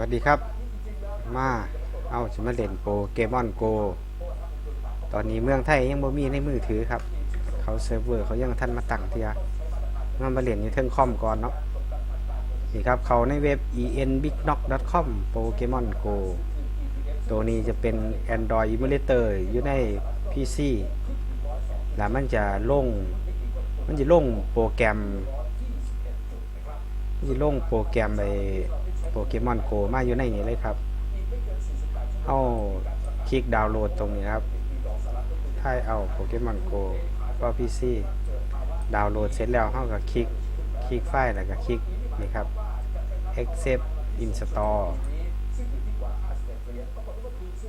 วัสดีครับ มาเอาจะมาเล่นโปเกมอนโก ตอนนี้เมืองไทยยังบ่มีในมือถือครับ เขาเซิร์ฟเวอร์เขายังท่านมาตั้งเทียมามาเล่นอยู่เทิงคอมก่อนเนาะนี่ครับเขาในเว็บ enbigknock.com Pokemon Go ตัวนี้จะเป็น Android Emulator อยู่ใน PC แล้วมันจะลง มันจะลงโปรแกรม มันจะลงโปรแกรมไป โปเกมอนโกมาอยู่ในนี้เลยครับ เอาคลิกดาวน์โหลดตรงนี้ครับถ้าเอาโปเกมอนโกก็พีซีดาวน์โหลดเสร็จแล้วเขาก็คลิก คลิกไฟล์แล้วก็คลิกนี่ครับ accept install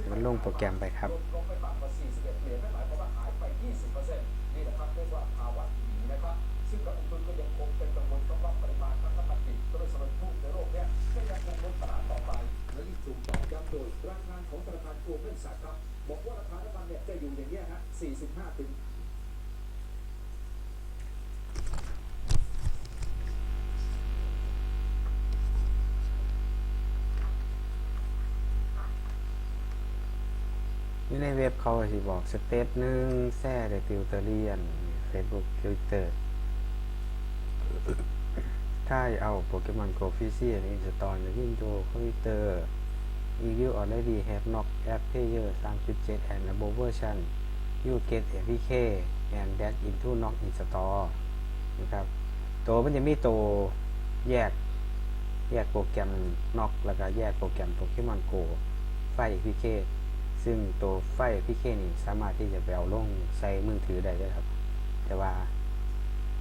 มันลงโปรแกรมไปครับและยิ่งถูกตอกย้ำ โดยรายงานของธนาคารกรุงเงินสากครับบอกว่าราคาน้ำมันเนี่ยจะอยู่อย่างเงี้ยฮะ45 ถึงอยู่ในเว็บเขาสิบอกสเตตหนึ่งแซ่แต่ติวเตอรียน Facebook Twitter ถ้าเอาโปเกมอนโกฟิซี่ในอินสตอลในวินโดว์คอมพิวเตอร์ You already have knock app player 3.7 and above version you get APK and that into knock install นะครับ ตัวมันจะมีตัวแยก แยกโปรแกรม knock แล้วก็แยกโปรแกรมโปเกมอนโกไฟล์ APK ซึ่งตัวไฟล์ APK นี่สามารถที่จะไปเอาลงใส่มือถือได้ด้วยครับ แต่ว่า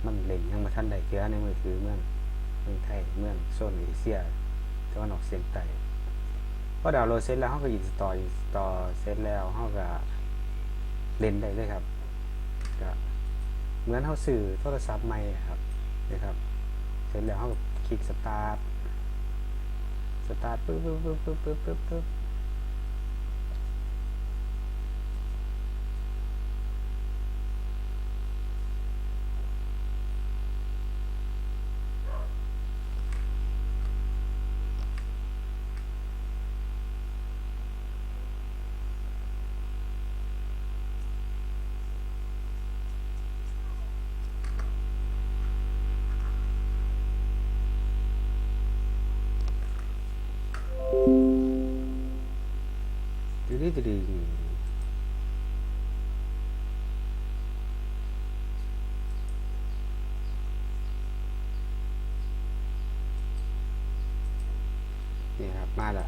มันเล่นยังมาทันได้เกือในมือถือเมืองเมืองไทยเมืองโซนเอเชียตะวันออกเฉียงใต้ พอดาวน์โหลดเสร็จแล้วเขาก็อินสตอลอินสตอลเสร็จแล้วเขาก็เล่นได้เลยครับก็เหมือนเขาสื่อโทรศัพท์ใหม่ครับนะครับ เสร็จแล้วเขาก็คลิกสตาร์ทสตาร์ทปึ๊บปึ๊บปึ๊บปึ๊บปึ๊บปึ๊บ มาละ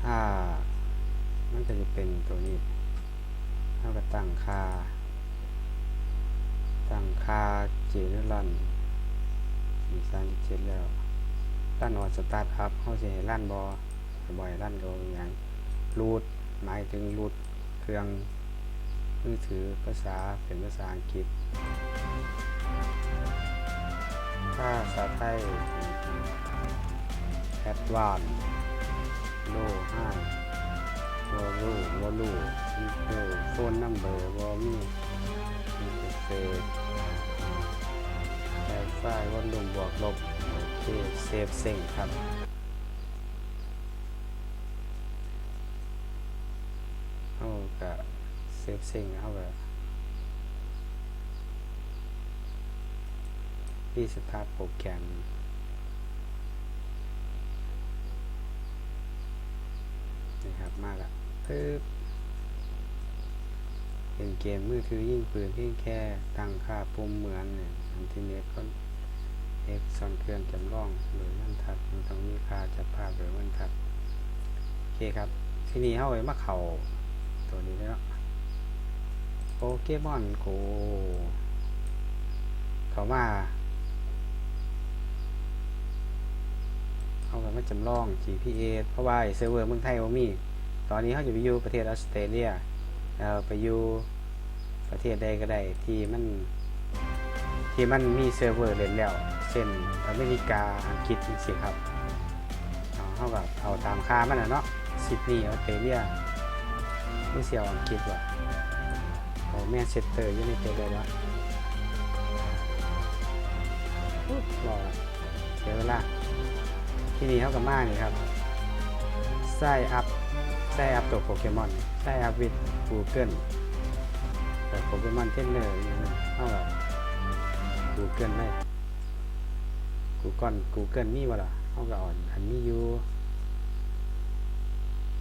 ถ้ามันก็จะเป็นตัวนี้เท่ากับตั้งค่า ตั้งค่าเจนรันมีสามเจ็ดแล้วตั้งออสตาร์ทอัพเขาจะให้ลั่นบอบ่อยลั่นก็อย่างรูดหมายถึงรูดเครื่องมือถือภาษาเป็นภาษาอังกฤษ ถ้าภาษาไทย แอดวานโลห้าวอลูวอลูอีเคิลโฟนนัมเบอร์วอมีอินเทอร์เฟซไวไฟวอลลุ่มบวกลบโอเคเซฟเซ็งครับเขาก็เซฟเซิงเขาก็ที่สตาร์ทโปรแกรม ครับ มาละปึ๊บเป็นเกมมือถือยิงปืนที่แค่ตั้งค่าปุ่มเหมือนเนี่ยอันที่เน็ตก็เอ็กซอนเครื่องจำลองหรือบรรทัดมันต้องมีค่าจับภาพหรือบรรทัดโอเคครับ ทีนี้เข้าไปมาเข่าตัวนี้แล้วโปเกมอนโกเขามา เขาแบบมาจำลอง GPS เพราะว่าเซิร์ฟเวอร์เมืองไทยว่ามี ตอนนี้เขาจะไปอยู่ประเทศออสเตรเลียไปอยู่ประเทศใดก็ได้ที่มันที่มันมีเซิร์ฟเวอร์เล่นแล้วเช่นอเมริกาอังกฤษสิครับเอาเขาแบบเอาตามค่ามันนะเนาะซิดนีย์ออสเตรเลียไม่เสียวอังกฤษว่ะโอ้แม่เซตเตอร์อยังไม่เจอเลยวะรอเสียเวลา ที่นี่เขากับมานี่ครับไส้อัพไส้อัพตัวโปเกมอนไส้อัพวิด Google แต่โปเกมอนเทนเนอร์อย่างนี้เท่ากับ Google เลย Google Google มีวะล่ะเขาก็อ่อนอันมีอยู่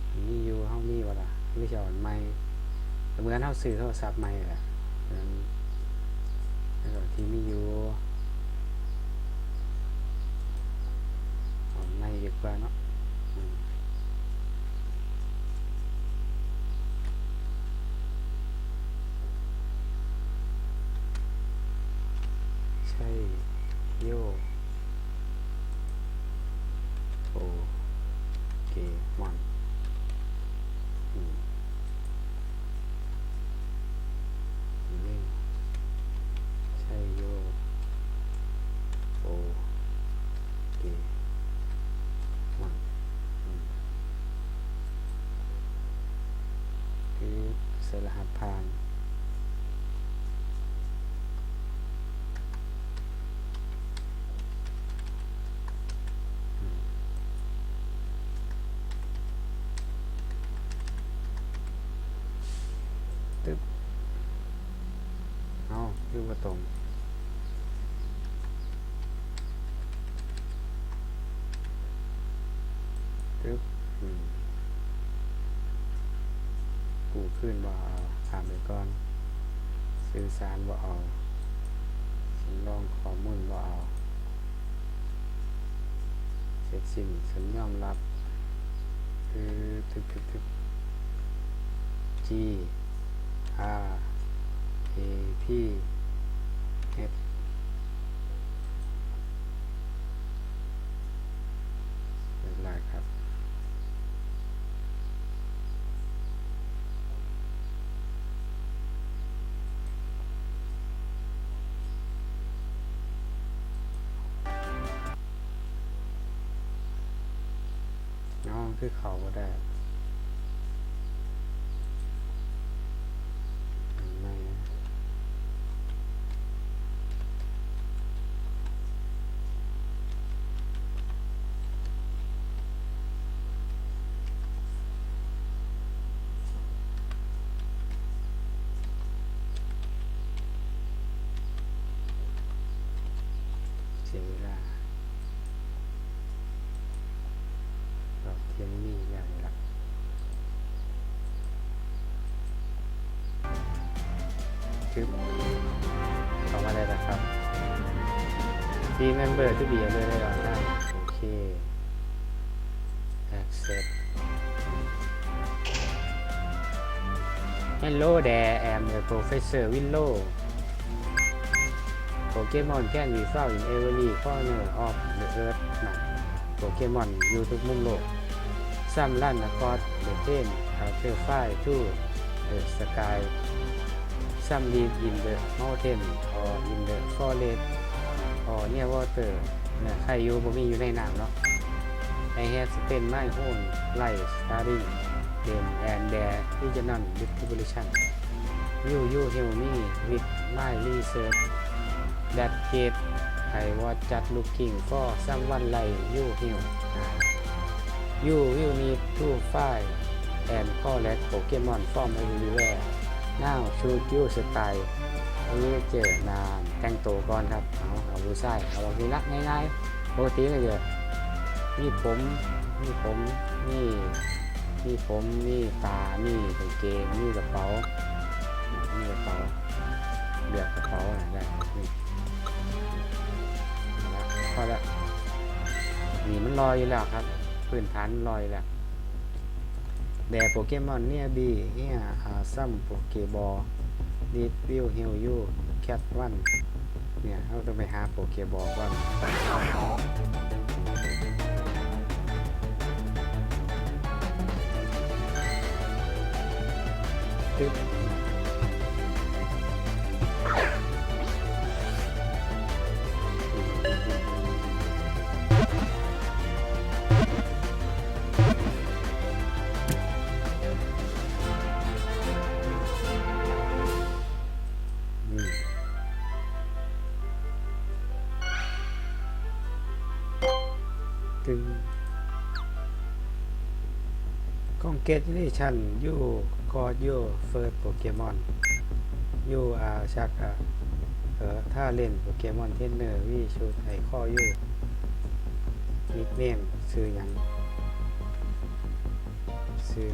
อันมีอยู่เขามีวะล่ะไม่ใช่อ่อนไม่เหมือนเขาซื้อโทรศัพท์ใหม่แหละที่มีอยู่ ไม่ดีกว่าเนาะใช่โยโอเคมัน ส่รหัสผ่าน ตึ๊บ เอาคือว่าตรง ตึ๊บอืมกู ขึ้นบ่เอาถามไปก่อน สื่อสารบ่เอาฉันลองข้อมูลบ่เอาเสร็จสิ้นฉันยอมรับ คือตึ๊บตึ๊บตึ๊บ G R A P F น้องคือเขาก็ได้ คือเข้ามาได้แล้วครับทีเมมเบอร์ที่บีเลยได้แล้วนะโอเค accept Hello there I'm the professor Willow Pokemon can be found in every corner of the earth นะ Pokemon อยู่ทุกมุมโลก Some run across the plain after fly to the sky Some live in the mountain or in the forest or near water นะใครอยู่บ่มีอยู่ในน้ำเนาะ I have spent my whole life studying them and their regional distribution You you help me with my research that case I was just looking for someone like you help You will need to find and collect Pokemon from everywhere Now should you style อันนี้เจอนานแต่งตัวก่อนครับ เอาเอาบูไส้เอาแบบนี้ละง่ายๆปกติก็จะมีผมมีผมมีมีผมมีตามีกางเกงมีกระเป๋ามีกระเป๋าเลือกกระเป๋าอะไรได้นี่พอละนี่มันลอยอยู่แล้วครับ พื้นฐานลอยแล้ว แต่โปเกมอนเนี่ยบีเนี่ยอาซัมโปเกบอลดิดวิวเฮลยูแคทวันเนี่ยเราต้องไปหาโปเกบอลก่อนตึ๊บ เกตนี่ชันอยู่กอดอยู่เฟิร์สโปเกมอนอยู่อาชักอะเออถ้าเล่นโปเกมอนเทนเนอร์วิชูไทข้ออยู่นิกเนมซื้อยังซื้อ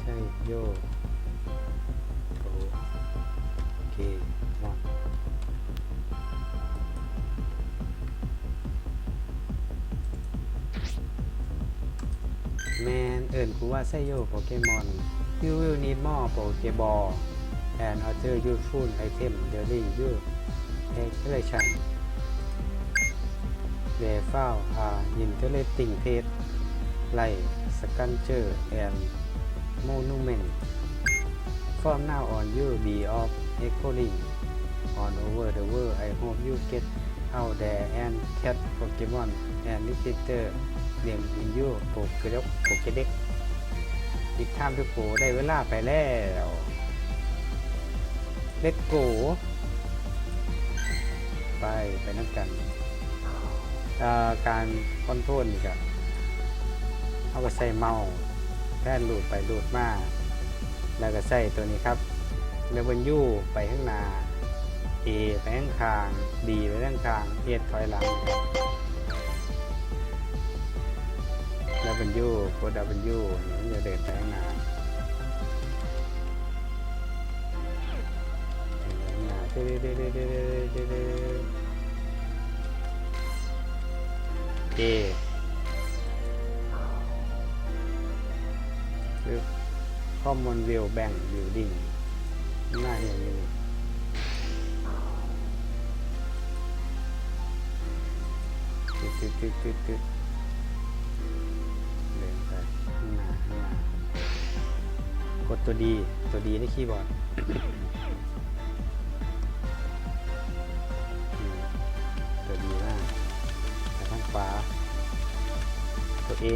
ใช่โยโปเก อิญกูว่าไซโยโปเกมอน you will need more Pokeball and other useful item during your exploration they found a interesting page like sculpture and monument from now on you be of exploring on over the world I hope you get out there and catch Pokemon and register them in your Pokédex Pokédex อีกท่ามทุกโกได้เวลาไปแล้วเล็กโก ไปไปนักกันาการคอนโทรลนี่ก็เอาก็ใส่เมาส์แท่นลูดไปลูดมา แล้วก็ใส่ตัวนี้ครับเลเวลยูไปข้างหน้า A ไปข้างข้าง B ไปข้างข้าง A ถอยหลัง W กด W นี่มันจะเดินไปข้างหน้าเดินไปข้างหน้าเด้ๆๆๆๆๆ A คือข้อมูลวิวแบ่งวิวดิ่งหน้าอย่างนี้นี่ตึ๊ดตึ๊ดตึ๊ดตึ๊ด กดตัวดีตัวดีในคีย์บอร์ดตัวดีมากไปทางขวา ตัว A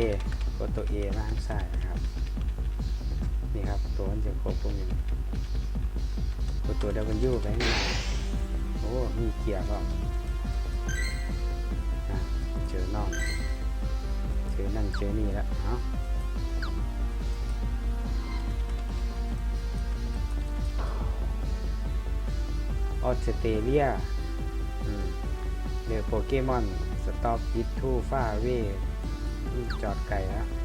กดตัว A มาทางซ้ายนะครับ นี่ครับ ตัวมันจะครบตรงนี้กดตัว W ไปข้างหน้าโอ้ มีเกียร์ก็อะเจอน่องเจอนั่นเจอนี่แล้วเอ้า ออสเตรเลียเดี๋ยโปเกมอนสต็อปยิททูฟ้าเวจอดไก่ล้วเนี่ย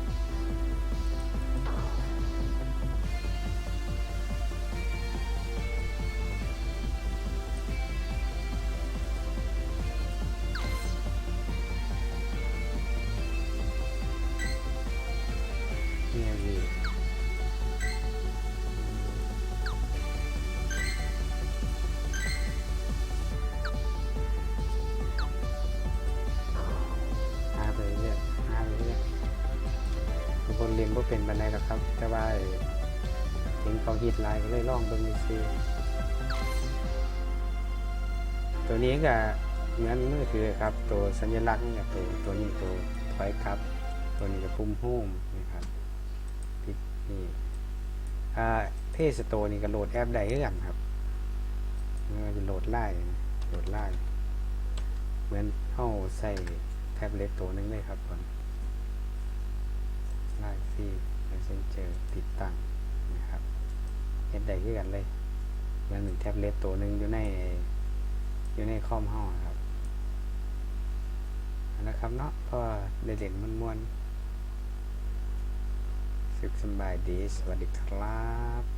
บางคนเรียนบ่เป็นบันไดหรอกครับ แต่ว่าเห็นเขาฮิตไลน์ก็เลยลองเบิ่งดูซิตัวนี้ก็เหมือนมือถือครับ ตัวสัญลักษณ์เนี่กับตัวตัวนี้ตัวถอยครับ ตัวนี้จะปุ่มโฮมนะครับปิดนี่อ่าเพจสโตร์นี่ก็โหลดแอปใดเรื่องครับมันจะโหลดไล่โหลดไล่เหมือนเข้าใส่แท็บเล็ตตัวหนึงเลยครับก่อน ไล่ฟรีเมสเซนเจอร์ติดตั้งนะครับเฮ็ดใดคือกันเลยเหมือนหนึ่งแท็บเล็ตตัวหนึ่งอยู่ในอยู่ในคอมห้องครับนะครับเนาะพอไดเด่นมันมวนๆสุขสบายดี สวัสดีครับ